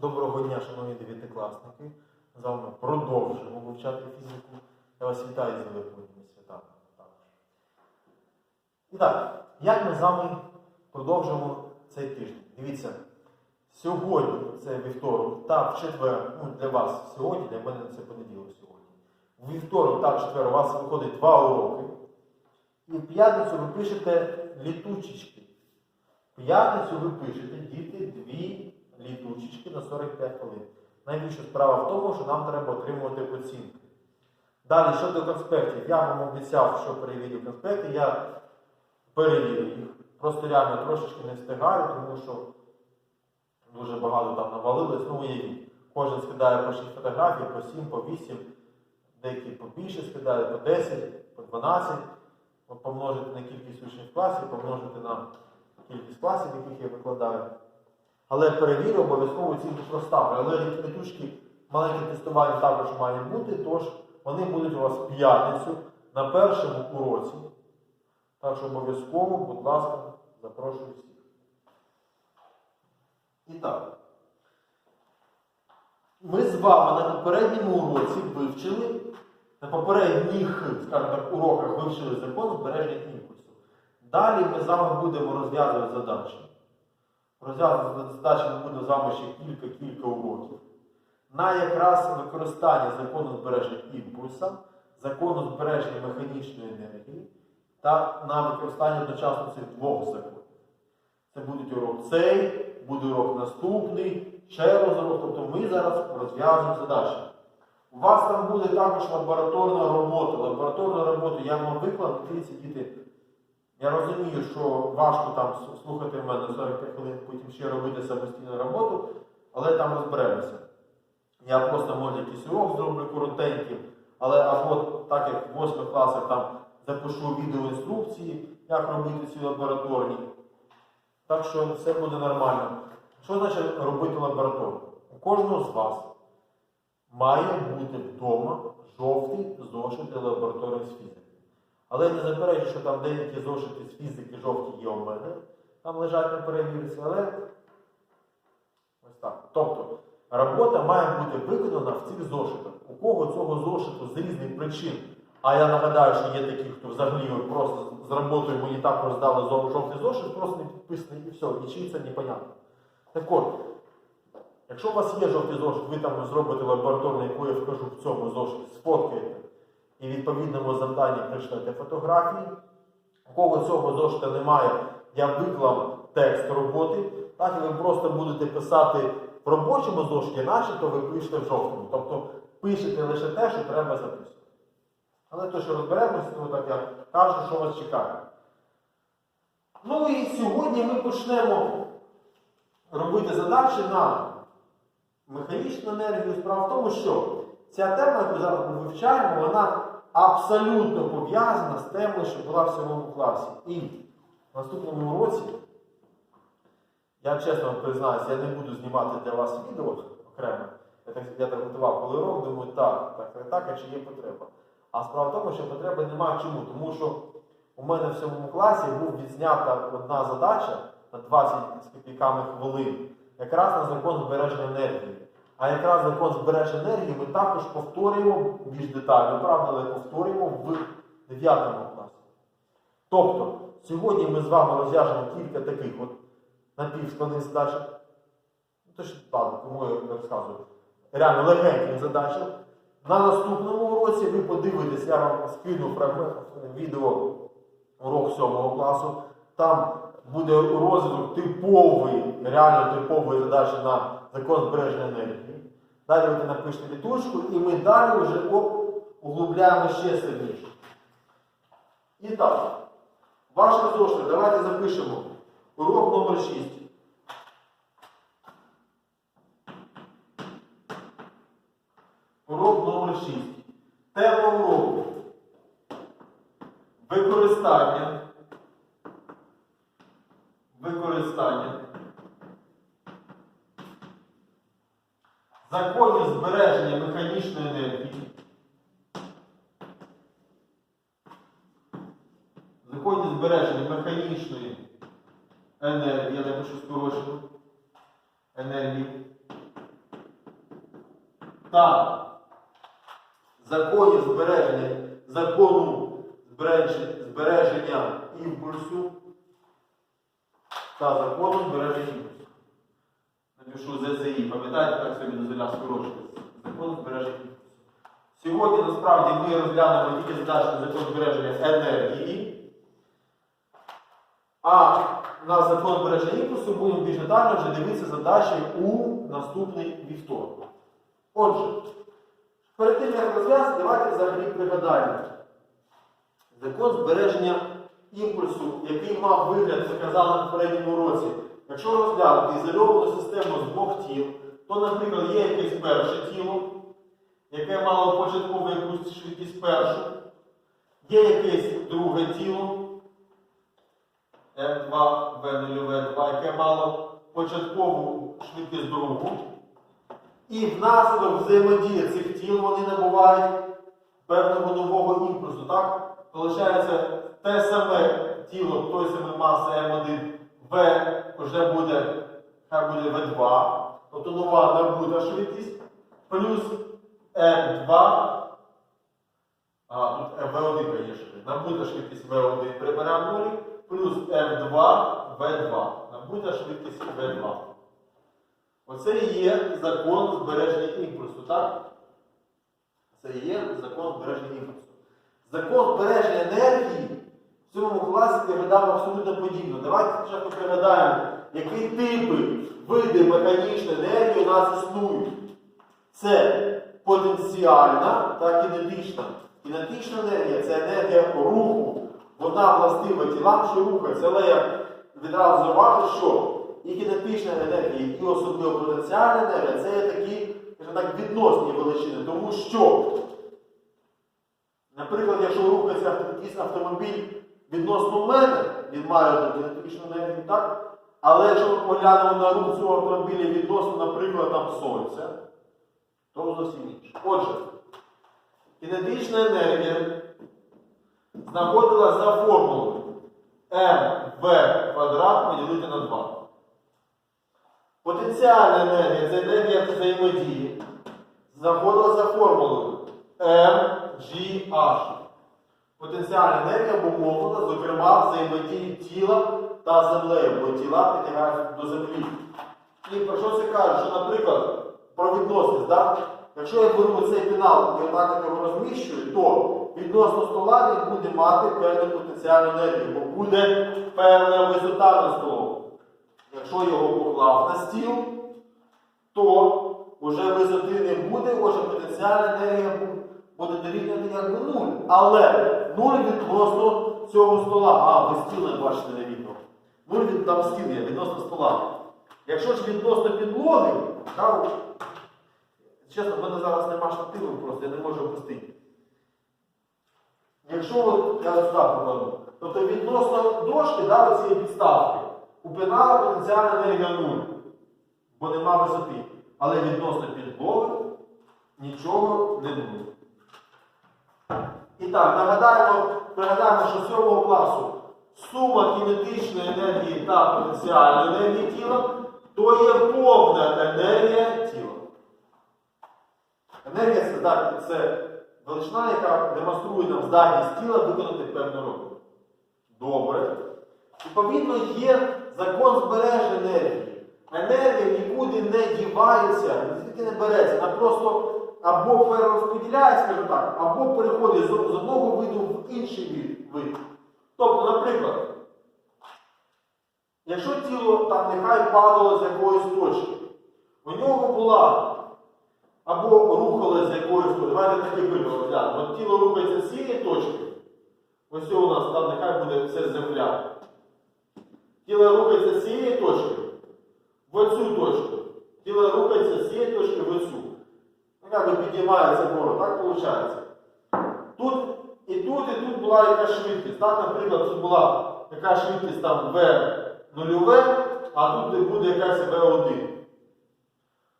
Доброго дня, шановні дев'ятикласники. З вами продовжуємо вивчати фізику. Я вас вітаю з Великодніми святами. І так, як ми з вами продовжуємо цей тиждень? Дивіться, сьогодні це вівторок та в четвер, ну для вас сьогодні, для мене це понеділок сьогодні. У вівторок та в четвер у вас виходить два уроки. І в п'ятницю ви пишете літучечки. В п'ятницю ви пишете, діти, дві літучечки на 45 хвилин. Найбільша справа в тому, що нам треба отримувати оцінки. Далі, щодо конспектів, я вам обіцяв, що перевірю конспекти, я перевірю їх. Просто реально трошечки не встигаю, тому що дуже багато там навалилось. Ну, уявіть, кожен скидає по 6 фотографій, по 7, по 8, деякі побільше скидають, по 10, по 12. Помножити на кількість учнів в класі, помножити на кількість класів, яких я викладаю. Але перевірю, обов'язково оцінку проставлю. Але літучки маленьке тестування також має бути, тож вони будуть у вас в п'ятницю на першому уроці. Так що обов'язково, будь ласка, запрошую всіх. І так. Ми з вами на попередньому уроці вивчили, на попередніх, скажімо так, уроках вивчили закон збереження імпульсу. Далі ми з вами будемо розв'язувати задачі. Розв'язувати задачі ми будемо з ще кілька-кілька уроків. На якраз використання закону збереження імпульса, закону збереження механічної енергії та на використання одночасно цих двох законів. Це буде урок цей, буде урок наступний, ще раз урок. Тобто ми зараз розв'язуємо задачі. У вас там буде також лабораторна робота. Лабораторну роботу я вам виклав, дивіться, діти. Я розумію, що важко там слухати в мене 45 хвилин, потім ще робити самостійну роботу, але там розберемося. Я просто може якийсь урок зроблю коротенький, але або так як в 8 класах там запишу відеоінструкції, як робити ці лабораторні. Так що все буде нормально. Що значить робити лабораторну? У кожного з вас має бути вдома жовтий зошит для лабораторії з фізики. Але не заперечую, що там деякі зошити з фізики жовті є у мене. Там лежать на перевірці, але ось так. Тобто, робота має бути виконана в цих зошитах. У кого цього зошиту з різних причин, а я нагадаю, що є такі, хто взагалі просто з роботою мені так роздали жовтий зошит, просто не підписаний і все, і чиї це непонятно. Так от, якщо у вас є жовтий зошит, ви там зробите лабораторну, яку я вкажу в цьому зошиті, сфоткаєте і відповідному завданні прийшлете фотографії. У кого цього зошита немає, я виклав текст роботи. Так і ви просто будете писати в робочому зошиті, начебто ви пишете в жовтому. Тобто пишете лише те, що треба записувати. Але то, що розберемося, то так я кажу, що вас чекає. Ну і сьогодні ми почнемо робити задачі на механічну енергію. Справа в тому, що ця тема, яку зараз ми вивчаємо, вона абсолютно пов'язана з темою, що була в сьомому класі. І в наступному році, я чесно вам признаюся, я не буду знімати для вас відео окремо. Я так, я так готував коли урок, думаю, так, так, так, так, а чи є потреба. А справа в тому, що потреби немає чому. Тому що у мене в сьомому класі був відзнята одна задача на 20 з копійками хвилин, якраз на закон збереження енергії. А якраз закон збереження енергії ми також повторюємо більш детально, правда, але повторюємо в 9 класі. Тобто, сьогодні ми з вами розв'яжемо кілька таких от напівскладних задач. Ну, ладно, кому я розказую. Реально легеньких задач. На наступному уроці ви подивитесь, я вам скину відео урок 7 класу. Там буде розвиток типової, реально типової задачі на закон збереження енергії. Далі ви напишете літучку, і ми далі вже углубляємо ще сильніше. І так, ваше зошит, давайте запишемо. Урок номер 6. Урок номер 6. Тема уроку. Використання. Використання. Законів збереження механічної енергії. Законів збереження механічної енергії, я напишу скорочено. Енергії. та законів збереження закону збереження імпульсу та закону збереження імпульсу. Напишу ЗЗІ, пам'ятаєте, як собі дозволяв скорочуватися? Закон збереження. Сьогодні насправді ми розглянемо тільки задачу закон збереження енергії. А на закон збереження імпульсу будемо більш детально вже дивитися задачі у наступний вівторок. Отже, перед тим як розв'язати, давайте взагалі пригадаємо. Закон збереження імпульсу, який мав вигляд, ми казали на попередньому році. Якщо розглянути ізольовану систему з двох тіл, то, наприклад, є якесь перше тіло, яке мало початкову якусь швидкість першу, є якесь друге тіло, М2, В0, В2, яке мало початкову швидкість другу. І внаслідок взаємодії цих тіл вони набувають певного нового імпульсу. Так? Получається, те саме тіло, той самий маса М1, В вже буде, хай буде В2, тобто нова набута швидкість, плюс М2, а тут В1, звісно, набута швидкість В1 приберемо нулі, плюс М2, В2, набута швидкість В2. Оце і є закон збереження імпульсу, так? Це і є закон збереження імпульсу. Закон збереження енергії в цьому класі виглядав абсолютно подібно. Давайте спочатку пригадаємо, які типи, види механічної енергії у нас існують. Це потенціальна та кінетична. Кінетична енергія це енергія руху. Вона властива тілам, що рухається. Але я відразу зауважу, що і кінетична енергія, і особливо потенціальна енергія це є такі, так, відносні величини. Тому що, наприклад, якщо рухається якийсь автомобіль відносно мене, він має одну кінетичну енергію, так? Але якщо ми поглянемо на рух цього автомобіля відносно, наприклад, там сонця, то зовсім інше. Отже, кінетична енергія знаходилася за формулою mv квадрат поділити на 2. Потенціальна енергія це енергія взаємодії. Знаходилася за формулою mgh. Потенціальна енергія обумовлена, зокрема, взаємодії тіла та землею, бо тіла притягають до землі. І про що це каже? Що, наприклад, про відносність, так? якщо я беру цей пенал і отак от його розміщую, то відносно стола він буде мати певну потенціальну енергію, бо буде певна висота на столу. Якщо його поклав на стіл, то вже висоти не буде, отже потенціальна енергія бу- буде дорівняти якби нуль. Але нуль відносно цього стола. А, ви стіл не бачите не видно. Нуль від там стіл є, відносно стола. Якщо ж відносно підлоги, та, чесно, в мене зараз нема штативу просто, я не можу опустити. Якщо от, я сюди покладу, тобто відносно дошки, да, цієї підставки, у пенала потенціальна енергія 0, бо нема висоти. Але відносно підлоги нічого не буде. І так, нагадаємо, пригадаємо, що 7 класу сума кінетичної енергії та потенціальної енергії тіла то є повна енергія тіла. Енергія це, здатність- це величина, яка демонструє нам здатність тіла виконати певну роботу. Добре. Відповідно, є закон збереження енергії. Енергія нікуди не дівається, звідки не береться. Вона просто або перерозподіляється, скажімо так, або переходить з одного виду в інший вид-. Тобто, наприклад, якщо тіло там нехай падало з якоїсь точки, у нього була або рухалось з якоїсь точки, давайте такий приклад. От тіло рухається з цієї точки, ось у нас там нехай буде все земля. Тіло рухається з цієї точки в оцю точку. Тіло рухається з цієї точки в оцю. Би підіймається вгору, так виходить? Тут і тут, і тут була якась швидкість. Так, наприклад, тут була яка швидкість там V0, а тут буде якась V1.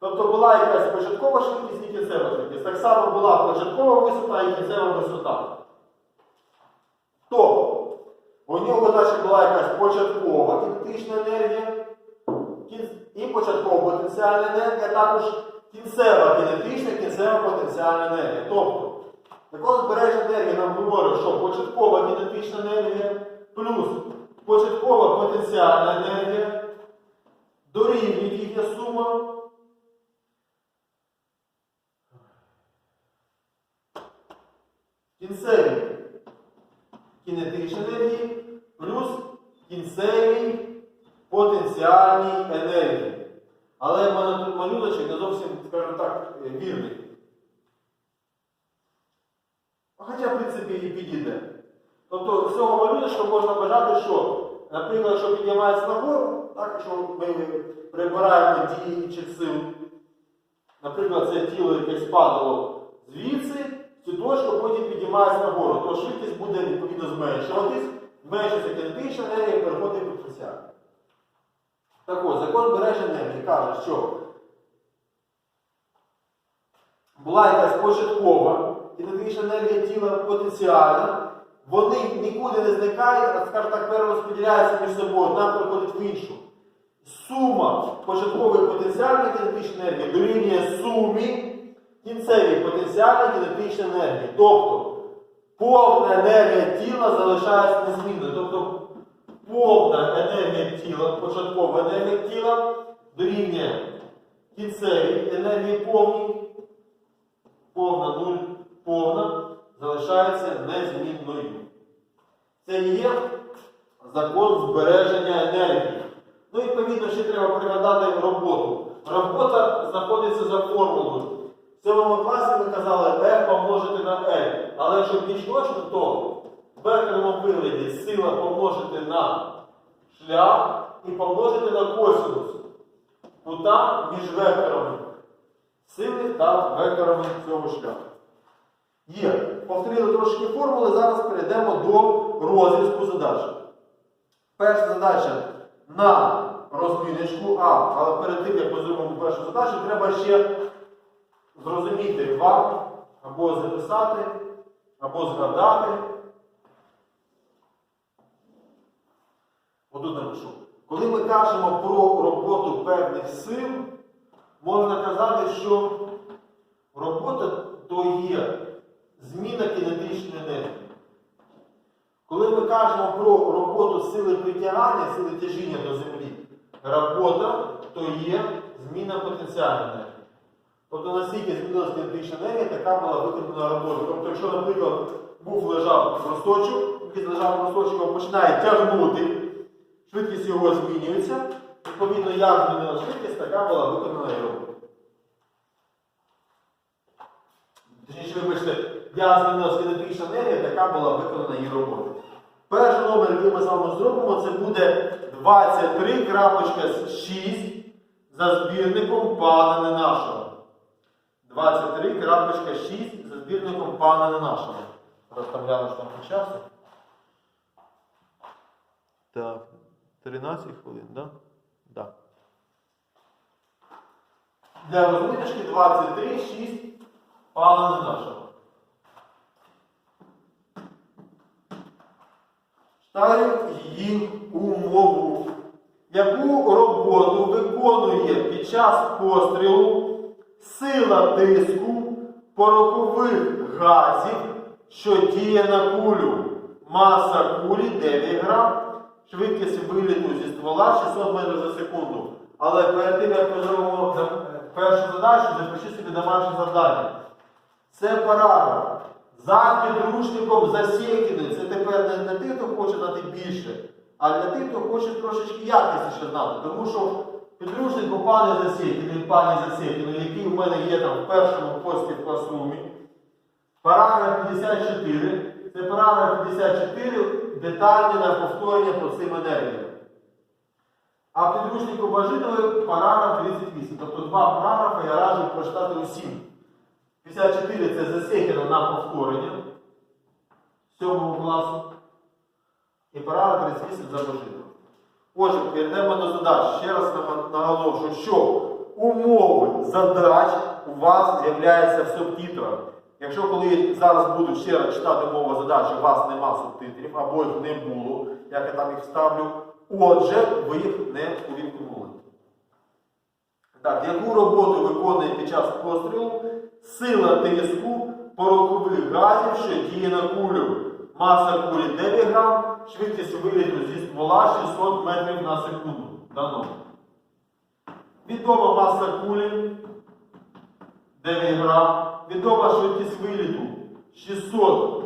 Тобто була якась початкова швидкість і кінцева швидкість. Так само була початкова висота і кінцева висота. То у нього значить, була якась початкова кінетична енергія і початкова потенціальна енергія, також кінцева кінетична, кінцева потенціальна енергія. Тобто, закон збереження енергії нам говорить, що початкова кінетична енергія плюс початкова потенціальна енергія дорівнює їхня сума. Кінцеві кінетичні енергії плюс кінцеві потенціальні енергії. Але в мене тут малюночок не зовсім, скажімо так, е, вірний. Хоча, в принципі, і підійде. Тобто з цього малюночка можна бажати, що, наприклад, якщо піднімається нагору, так, якщо ми прибираємо дії інших сил, наприклад, це тіло, яке спадало звідси, цю точку потім піднімається нагору, то швидкість буде відповідно зменшуватись, зменшується кінетична енергія, переходить в потенціал. Так от, закон збереження енергії каже, що була якась початкова кінетична енергія тіла потенціальна, вони нікуди не зникають, а скажімо так, перерозподіляються між собою, одна переходить в іншу. Сума початкової потенціальної кінетичної енергії дорівнює сумі кінцевій потенціальної кінетичної енергії. Тобто повна енергія тіла залишається незмінною. Тобто повна енергія тіла, початкова енергія тіла дорівнює кінцевій енергії повній, повна нуль, повна, залишається незмінною. Це є закон збереження енергії. Ну, відповідно, ще треба пригадати роботу. Робота знаходиться за формулою. В цьому класі ми казали F помножити на L. Але якщо більш точно, то в векторному вигляді сила помножити на шлях і помножити на косинус. Кута між векторами сили та векторами цього шляху. Є. Повторили трошки формули, зараз перейдемо до розв'язку задач. Перша задача на розміночку А, але перед тим, як ми зробимо першу задачу, треба ще зрозуміти вам або записати, або згадати. Отут. Коли ми кажемо про роботу певних сил, можна казати, що робота то є зміна кінетичної енергії. Коли ми кажемо про роботу сили притягання, сили тяжіння до землі, робота то є зміна потенціальної енергії. Тобто наскільки змінилася кінетична енергія, така була виконана робота. Тобто, якщо, наприклад, був лежав росточок, який лежав росточок, його починає тягнути, швидкість його змінюється, відповідно, як змінила швидкість, така була виконана і робота. Точніше, вибачте, як змінилася кінетична енергія, така була виконана її робота. Перший номер, який ми з вами зробимо, це буде 23.6 за збірником пана Ненашого. 23.6 за збірником пана Ненашого. Гляну, що там по часу. Так, 13 хвилин, так? Да? Для розміточки 23.6 пана Ненашого. Читаю її умову. Яку роботу виконує під час пострілу сила тиску порохових газів, що діє на кулю? Маса кулі 9 грам, швидкість виліту зі ствола 600 метрів за секунду. Але перед тим, як ми зробимо першу задачу, запишіть собі домашнє завдання. Це параграф. За підручником засіканий. Це тепер не для тих, хто хоче знати більше, а для тих, хто хоче трошечки якісніше знати. Тому що підручник у пані Засікіної, пані Засікіної, який у мене є там в першому пості в класрумі, параграф 54. Це параграф 54 детальні на повторення по цим енергіям. А в підручнику Бажинової параграф 38. Тобто два параграфи я раджу прочитати усім. 54 це засекено на повторення 7 класу. І параграф 38 за Бажиновою. Отже, перейдемо до задач. Ще раз наголошую, що умови задач у вас з'являються в субтитрах. Якщо коли зараз буду ще раз читати умови задачі, у вас нема субтитрів або їх не було, як я там їх ставлю, отже, ви їх не увімкнули. Так, яку роботу виконує під час пострілу сила тиску порохових газів, що діє на кулю. Маса кулі 9 грам, швидкість виліту зі ствола 600 метрів на секунду. Дано. Відома маса кулі 9 грам. Відома швидкість виліту 600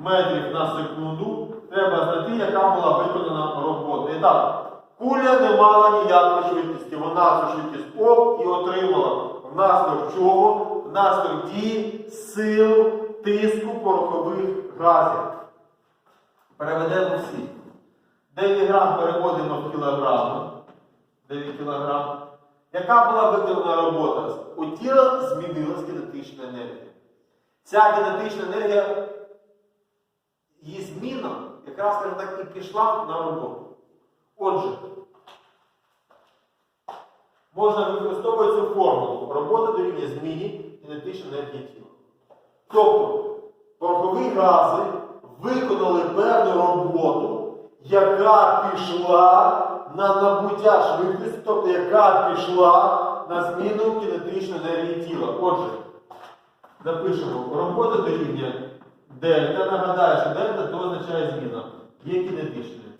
метрів на секунду. Треба знайти, яка була виконана робота. І так, куля не мала ніякої швидкості. Вона цю швидкість оп і отримала. Внаслідок чого? Внаслідок дії сил тиску порохових газів. Переведемо всі. 9 грам переводимо в кілограми. 9 кілограм. Яка була виконана робота? У тіла змінилась кінетична енергія. Ця кінетична енергія, її зміна якраз так, і пішла на роботу. Отже, можна використовувати цю формулу. Робота дорівнює зміні кінетичної енергії тіла. Тобто, порохові гази виконали певну роботу, яка пішла на набуття швидкості, тобто яка пішла на зміну кінетичної енергії тіла. Отже, запишемо робота дорівнює дельта. Нагадаю, що дельта то означає зміна. Є кінетичною.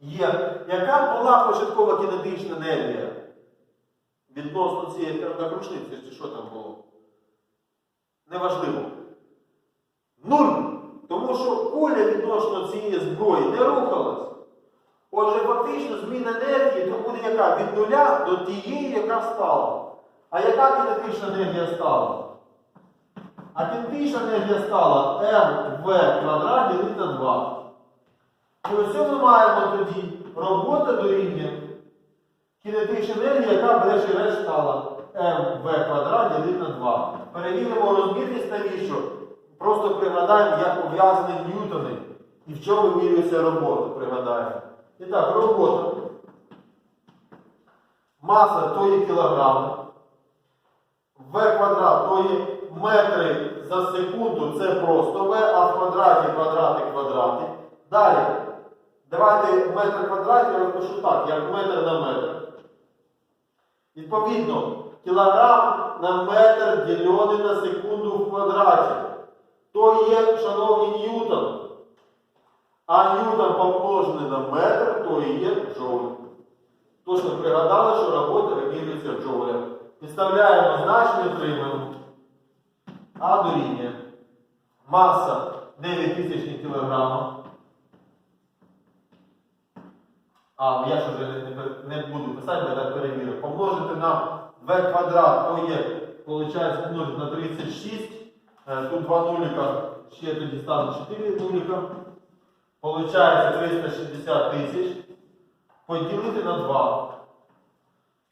Є. Яка була початкова кінетична енергія? Відносно цієї скажімо, чи що там було? Неважливо. Нуль. Тому що куля відносно цієї зброї не рухалась. Отже, фактично зміна енергії то буде яка? Від нуля до тієї, яка стала. А яка кінетична енергія стала? А кінетична енергія стала mv квадрат ділити на 2. І ось ми маємо тоді робота дорівнює кінетична енергія, яка врешті-решт стала mv квадрат ділити на 2. Перевіримо розмірність навіщо? Просто пригадаємо, як пов'язані ньютони і в чому вимірюється робота. Пригадаємо. І так, робота. Маса то є кілограми. В квадрат то є метри за секунду, це просто В, а в квадраті квадрати квадрати. Далі. Давайте метр квадратів розпишу так, як метр на метр. Відповідно, кілограм на метр ділений на секунду в квадраті. То є, шановні, ньютон. А ньютон помножений на метр, то і є джоуль. Точно пригадали, що робота вимірюється в джоулях. Підставляємо значення, отримуємо. А дорівнює. Маса 9000 кг. А, ну я ж вже не, буду писати, я так перевірю. Помножити на v квадрат, то є, виходить, помножити на 36. Е, Тут два нуліка, ще тоді стане 4 нуліка. Получається 360 тисяч. Поділити на 2.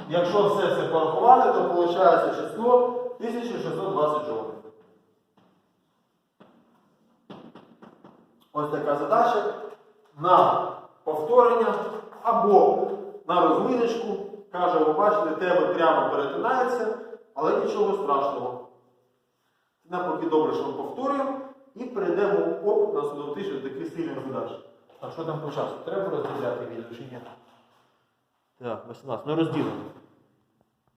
Якщо все це порахувати, то виходить число 1620 джоулів. Ось така задача на повторення або на розміночку. Каже, ви бачите, теми прямо перетинаються, але нічого страшного. Навпаки, добре, що ми повторюємо і перейдемо оп, на судову тиждень до таких сильних задач. А що там по часу? Треба розділяти відео чи ні? Так, 18. Ну розділимо.